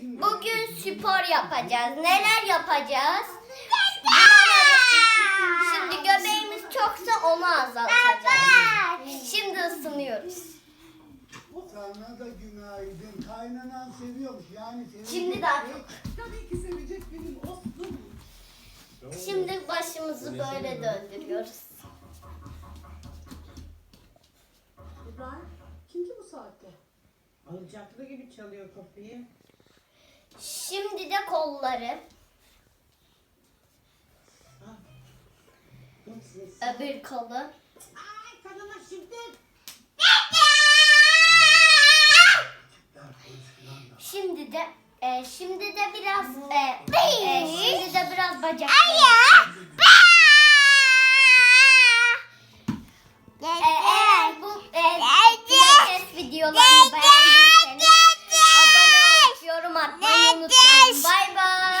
Bugün spor yapacağız. Neler yapacağız? Şimdi göbeğimiz çoksa onu azaltacağız. Şimdi ısınıyoruz. Sana da günaydın. Kaynanan seviyormuş yani sevecek. Şimdi daha çok. Tabii ki sevecek benim ostum. Şimdi başımızı böyle döndürüyoruz. İbrahim, kim ki bu saatte? Alacaklı gibi çalıyor kapıyı. Şimdi de kolları, öbür kolu. Ay kanıma şiddet. Şimdi de e, şimdi de biraz e, e, şimdi de biraz bacak. Eğer bu e, pilates videolarını beğendiyseniz Yes. Bye, bye.